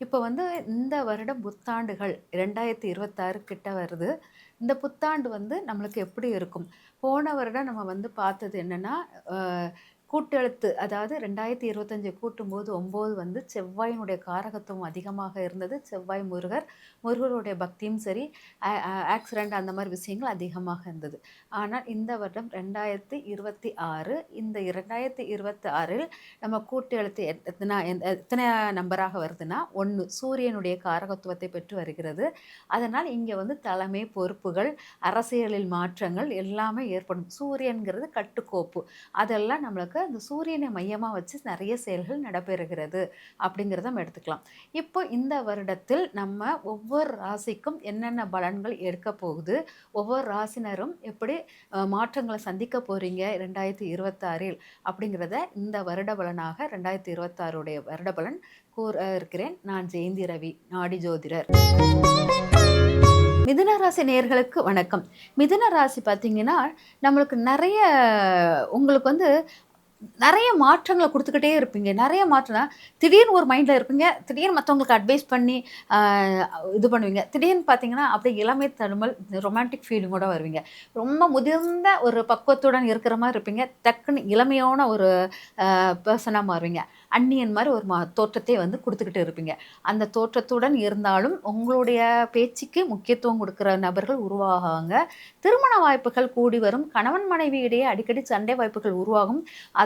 இப்போ வந்து இந்த வருடம் புத்தாண்டுகள் ரெண்டாயிரத்தி இருபத்தாறு கிட்ட வருது. இந்த புத்தாண்டு வந்து நம்மளுக்கு எப்படி இருக்கும்? போன வருடம் நம்ம வந்து பார்த்தது என்னென்னா கூட்டெழுத்து அதாவது ரெண்டாயிரத்தி இருபத்தஞ்சு கூட்டும்போது ஒம்பது வந்து செவ்வாயினுடைய காரகத்துவம் அதிகமாக இருந்தது. செவ்வாய் முருகர் முருகருடைய பக்தியும் சரி ஆக்சிடெண்ட் அந்த மாதிரி விஷயங்கள் அதிகமாக இருந்தது. ஆனால் இந்த வருடம் ரெண்டாயிரத்தி இருபத்தி ஆறு இந்த இரண்டாயிரத்தி இருபத்தி ஆறில் நம்ம கூட்டெழுத்து எத்தனை எத்தனை நம்பராக வருதுன்னா ஒன்று சூரியனுடைய காரகத்துவத்தை பெற்று வருகிறது. அதனால் இங்கே வந்து தலைமை பொறுப்புகள் அரசியலில் மாற்றங்கள் எல்லாமே ஏற்படும். சூரியன்கிறது கட்டுக்கோப்பு. அதெல்லாம் நம்மளுக்கு அந்த சூரியனை மையமாக வச்சு நிறைய செயல்கள் நடைபெறுகிறது அப்படிங்கிறத நம்ம எடுத்துக்கலாம். இப்போ இந்த வருடத்தில் நம்ம ஒவ்வொரு ராசிக்கும் என்னென்ன பலன்கள் எடுக்க போகுது? ஒவ்வொரு ராசினரும் எப்படி மாற்றங்களை சந்திக்க போகிறீங்க ரெண்டாயிரத்தி இருபத்தாறில் அப்படிங்கிறத இந்த வருட பலனாக ரெண்டாயிரத்தி இருபத்தாறுடைய வருட பலன் கூற இருக்கிறேன். நான் ஜெயந்தி ரவி நாடி ஜோதிடர். மிதுன ராசி நேர்களுக்கு வணக்கம். மிதுன ராசி பார்த்தீங்கன்னா நம்மளுக்கு நிறைய உங்களுக்கு வந்து நிறைய மாற்றங்களை கொடுத்துக்கிட்டே இருப்பீங்க. நிறைய மாற்றம்னா திடீர்னு ஒரு மைண்டில் இருப்பீங்க திடீர்னு மற்றவங்களுக்கு அட்வைஸ் பண்ணி இது பண்ணுவீங்க. திடீர்னு பார்த்தீங்கன்னா அப்படியே இளமை தழுமல் ரொமான்டிக் ஃபீலிங்கோட வருவீங்க. ரொம்ப முதிர்ந்த ஒரு பக்குவத்துடன் இருக்கிற மாதிரி இருப்பீங்க. டக்குன்னு இளமையான ஒரு பர்சனாக மாறுவீங்க. அன்னியன் மாதிரி ஒரு மா தோற்றத்தை வந்து கொடுத்துக்கிட்டு இருப்பீங்க. அந்த தோற்றத்துடன் இருந்தாலும் உங்களுடைய பேச்சுக்கு முக்கியத்துவம் கொடுக்குற நபர்கள் உருவாகாங்க. திருமண வாய்ப்புகள் கூடி வரும். கணவன் மனைவி இடையே அடிக்கடி சண்டை வாய்ப்புகள் உருவாகும்.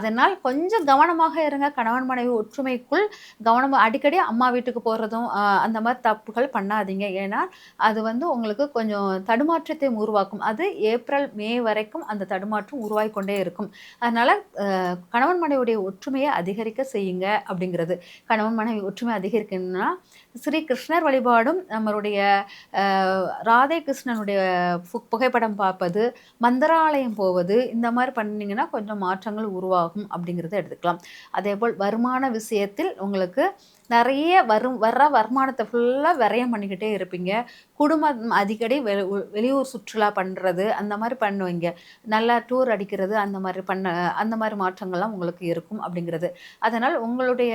அதனால் கொஞ்சம் கவனமாக இருங்க. கணவன் மனைவி ஒற்றுமைக்குள் கவனம் அடிக்கடி அம்மா வீட்டுக்கு போகிறதும் அந்த மாதிரி தப்புகள் பண்ணாதீங்க. ஏன்னா அது வந்து உங்களுக்கு கொஞ்சம் தடுமாற்றத்தை உருவாக்கும். அது ஏப்ரல் மே வரைக்கும் அந்த தடுமாற்றம் உருவாகி கொண்டே இருக்கும். அதனால் கணவன் மனைவியுடைய ஒற்றுமையை அதிகரிக்க செய்யுங்க செய்யுங்க அப்படிங்கிறது. கணவன் மனைவி ஒற்றுமை அதிகரிக்கணும்னா ஸ்ரீ கிருஷ்ணர் வழிபாடும் நம்மளுடைய ராதே கிருஷ்ணனுடைய புகைப்படம் பார்ப்பது மந்திராலயம் போவது இந்த மாதிரி பண்ணிங்கன்னா கொஞ்சம் மாற்றங்கள் உருவாகும் அப்படிங்கிறத எடுத்துக்கலாம். அதே போல் வருமான விஷயத்தில் உங்களுக்கு நிறைய வரும் வர்ற வருமானத்தை ஃபுல்லாக விரயம் பண்ணிக்கிட்டே இருப்பீங்க. குடும்பம் அடிக்கடி வெ வெளியூர் சுற்றுலா பண்ணுறது அந்த மாதிரி பண்ணுவீங்க. நல்லா டூர் அடிக்கிறது அந்த மாதிரி பண்ண அந்த மாதிரி மாற்றங்கள்லாம் உங்களுக்கு இருக்கும் அப்படிங்கிறது. அதனால் உங்களுடைய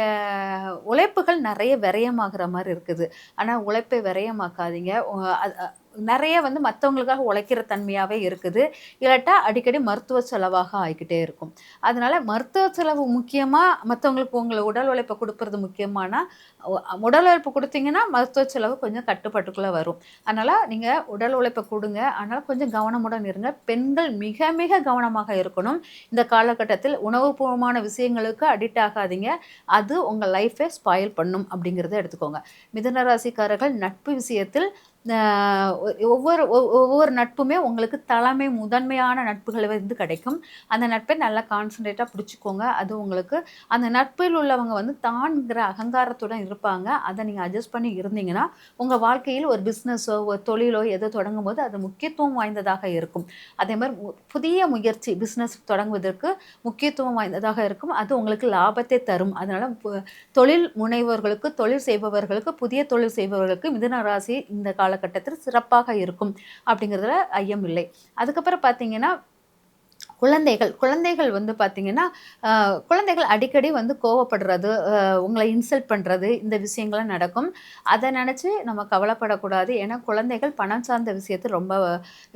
உழைப்புகள் நிறைய விரயமாகிற மாதிரி இருக்குது. ஆனால் உழைப்பை விரயமாக்காதீங்க. நிறைய வந்து மற்றவங்களுக்காக உழைக்கிற தன்மையாகவே இருக்குது. இல்லாட்டா அடிக்கடி மருத்துவ செலவாக ஆகிக்கிட்டே இருக்கும். அதனால் மருத்துவ செலவு முக்கியமாக மற்றவங்களுக்கு உங்களை உடல் உழைப்பை கொடுப்பறது முக்கியமானா உடல் உழைப்பு கொடுத்தீங்கன்னா மருத்துவ செலவு கொஞ்சம் கட்டுப்பாட்டுக்குள்ளே வரும். அதனால் நீங்கள் உடல் உழைப்பை கொடுங்க. அதனால் கொஞ்சம் கவனமுடன் இருங்க. பெண்கள் மிக மிக கவனமாக இருக்கணும். இந்த காலகட்டத்தில் உணவுபூர்வமான விஷயங்களுக்கு அடிக்ட் ஆகாதீங்க. அது உங்கள் லைஃப்பை ஸ்பாயில் பண்ணும் அப்படிங்கிறத எடுத்துக்கோங்க. மிதனராசிக்காரர்கள் நட்பு விஷயத்தில் ஒவ்வொரு ஒவ்வொரு நட்புமே உங்களுக்கு தலைமை முதன்மையான நட்புகள் வந்து கிடைக்கும். அந்த நட்பை நல்லா கான்சன்ட்ரேட்டாக பிடிச்சிக்கோங்க. அது உங்களுக்கு அந்த நட்பில் உள்ளவங்க வந்து தான்கிற அகங்காரத்துடன் இருப்பாங்க. அதை நீங்கள் அட்ஜஸ்ட் பண்ணி இருந்தீங்கன்னா உங்கள் வாழ்க்கையில் ஒரு பிஸ்னஸோ ஒரு தொழிலோ எதோ தொடங்கும் போது அது முக்கியத்துவம் வாய்ந்ததாக இருக்கும். அதே மாதிரி புதிய முயற்சி பிஸ்னஸ் தொடங்குவதற்கு முக்கியத்துவம் வாய்ந்ததாக இருக்கும். அது உங்களுக்கு லாபத்தை தரும். அதனால் தொழில் முனைவோர்களுக்கு தொழில் செய்பவர்களுக்கு புதிய தொழில் செய்பவர்களுக்கு மிதுன ராசி இந்த கால காலகட்டத்தில் சிறப்பாக இருக்கும் அப்படிங்கிறதுல ஐயம் இல்லை. அதுக்கப்புறம் பார்த்தீங்கன்னா குழந்தைகள் குழந்தைகள் வந்து பார்த்திங்கன்னா குழந்தைகள் அடிக்கடி வந்து கோவப்படுறது உங்களை இன்சல்ட் பண்ணுறது இந்த விஷயங்கள்லாம் நடக்கும். அதை நினச்சி நம்ம கவலைப்படக்கூடாது. ஏன்னா குழந்தைகள் பணம் சார்ந்த விஷயத்து ரொம்ப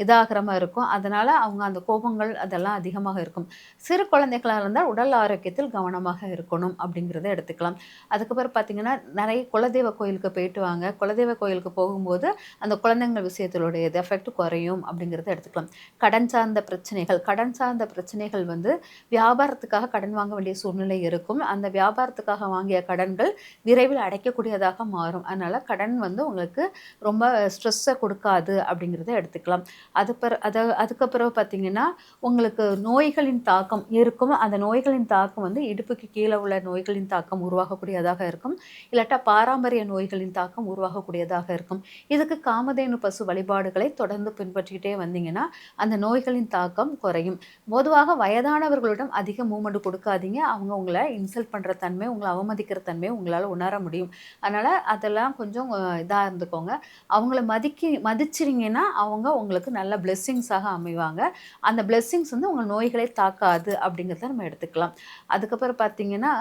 இதாகிற மாதிரி இருக்கும். அதனால் அவங்க அந்த கோபங்கள் அதெல்லாம் அதிகமாக இருக்கும். சிறு குழந்தைகளாக இருந்தால் உடல் ஆரோக்கியத்தில் கவனமாக இருக்கணும் அப்படிங்கிறத எடுத்துக்கலாம். அதுக்கப்புறம் பார்த்திங்கன்னா நிறைய குலதெய்வ கோயிலுக்கு போயிட்டு வாங்க. குலதெய்வ கோயிலுக்கு போகும்போது அந்த குழந்தைங்கள் விஷயத்தினுடைய எஃபெக்ட் குறையும் அப்படிங்கிறத எடுத்துக்கலாம். கடன் சார்ந்த பிரச்சனைகள் கடன் சார்ந்த சார்ந்த பிரச்சனைகள் வந்து வியாபாரத்துக்காக கடன் வாங்க வேண்டிய சூழ்நிலை இருக்கும். அந்த வியாபாரத்துக்காக வாங்கிய கடன்கள் விரைவில் அடைக்கக்கூடியதாக மாறும். அதனால் கடன் வந்து உங்களுக்கு ரொம்ப ஸ்ட்ரெஸ்ஸை கொடுக்காது அப்படிங்கிறத எடுத்துக்கலாம். அது பிற அதை அதுக்கப்புறம் பார்த்திங்கன்னா உங்களுக்கு நோய்களின் தாக்கம் இருக்கும். அந்த நோய்களின் தாக்கம் வந்து இடுப்புக்கு கீழே உள்ள நோய்களின் தாக்கம் உருவாகக்கூடியதாக இருக்கும். இல்லாட்டா பாரம்பரிய நோய்களின் தாக்கம் உருவாகக்கூடியதாக இருக்கும். இதுக்கு காமதேனு பசு வழிபாடுகளை தொடர்ந்து பின்பற்றிக்கிட்டே வந்தீங்கன்னா அந்த நோய்களின் தாக்கம் குறையும். பொதுவாக வயதானவர்களிடம் அதிக மூமெண்ட் கொடுக்காதீங்க. அவங்க உங்களை இன்சல்ட் பண்ணுற தன்மை உங்களை அவமதிக்கிற தன்மை உங்களால் உணர முடியும். அதனால் அதெல்லாம் கொஞ்சம் இதாக இருந்துக்கோங்க. அவங்கள மதிக்கி மதிச்சிருங்கன்னா அவங்க உங்களுக்கு நல்ல பிளெஸ்ஸிங்ஸாக அமைவாங்க. அந்த பிளெஸ்ஸிங்ஸ் வந்து உங்கள் நோய்களை தாக்காது அப்படிங்கிறத நம்ம எடுத்துக்கலாம். அதுக்கப்புறம் பார்த்தீங்கன்னா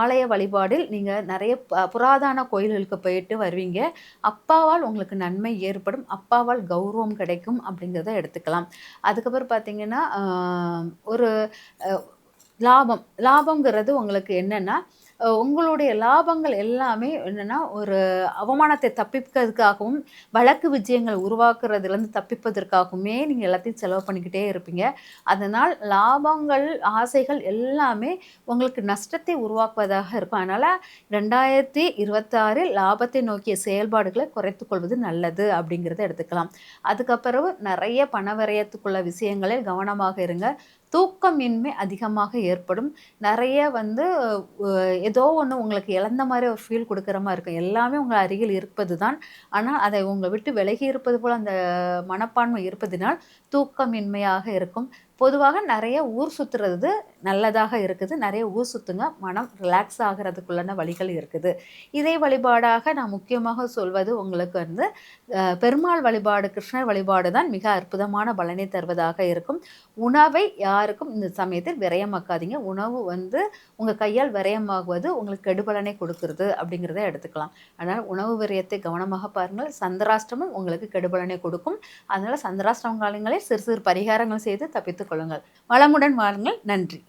ஆலய வழிபாடில் நீங்கள் நிறைய ப புராதன கோயில்களுக்கு போயிட்டு வருவீங்க. அப்பாவால் உங்களுக்கு நன்மை ஏற்படும். அப்பாவால் கௌரவம் கிடைக்கும் அப்படிங்கிறத எடுத்துக்கலாம். அதுக்கப்புறம் பார்த்தீங்கன்னா ஒரு லாபம். லாபங்கிறது உங்களுக்கு என்னென்னா உங்களுடைய லாபங்கள் எல்லாமே என்னென்னா ஒரு அவமானத்தை தப்பிக்கிறதுக்காகவும் வழக்கு விஜயங்கள் உருவாக்குறதுலேருந்து தப்பிப்பதற்காகவுமே நீங்கள் எல்லாத்தையும் செலவு பண்ணிக்கிட்டே இருப்பீங்க. அதனால் லாபங்கள் ஆசைகள் எல்லாமே உங்களுக்கு நஷ்டத்தை உருவாக்குவதாக இருக்கும். அதனால் ரெண்டாயிரத்தி இருபத்தாறில் லாபத்தை நோக்கிய செயல்பாடுகளை குறைத்துக்கொள்வது நல்லது அப்படிங்கிறத எடுத்துக்கலாம். அதுக்கப்புறம் நிறைய பணவரையத்துக்குள்ள விஷயங்களில் கவனமாக இருங்க. தூக்கமின்மை அதிகமாக ஏற்படும். நிறைய வந்து ஏதோ ஒன்று உங்களுக்கு இழந்த மாதிரி ஒரு ஃபீல் கொடுக்குற மாதிரி இருக்கும். எல்லாமே உங்கள் அருகில் இருப்பது தான் ஆனால் அதை உங்களை விட்டு விலகி இருப்பது போல் அந்த மனப்பான்மை இருப்பதினால் தூக்கமின்மையாக இருக்கும். பொதுவாக நிறைய ஊர் சுற்றுறது நல்லதாக இருக்குது. நிறைய ஊர் சுற்றுங்க மனம் ரிலாக்ஸ் ஆகிறதுக்குள்ளான வழிகள் இருக்குது. இதை வழிபாடாக நான் முக்கியமாக சொல்வது உங்களுக்கு வந்து பெருமாள் வழிபாடு கிருஷ்ணர் வழிபாடு தான் மிக அற்புதமான பலனை தருவதாக இருக்கும். உணவை யாருக்கும் இந்த சமயத்தில் விரயமாக்காதீங்க. உணவு வந்து உங்கள் கையால் விரயமாகுவது உங்களுக்கு கெடுபலனை கொடுக்கிறது அப்படிங்கிறத எடுத்துக்கலாம். அதனால் உணவு விரயத்தை கவனமாக பாருங்கள். சந்திராஷ்டிரமும் உங்களுக்கு கெடுபலனை கொடுக்கும். அதனால் சந்திராஷ்டிரம் காலங்களில் சிறு சிறு பரிகாரங்கள் செய்து தப்பித்து கொள்ளுங்கள் வளமுடன் வாருங்கள் நன்றி.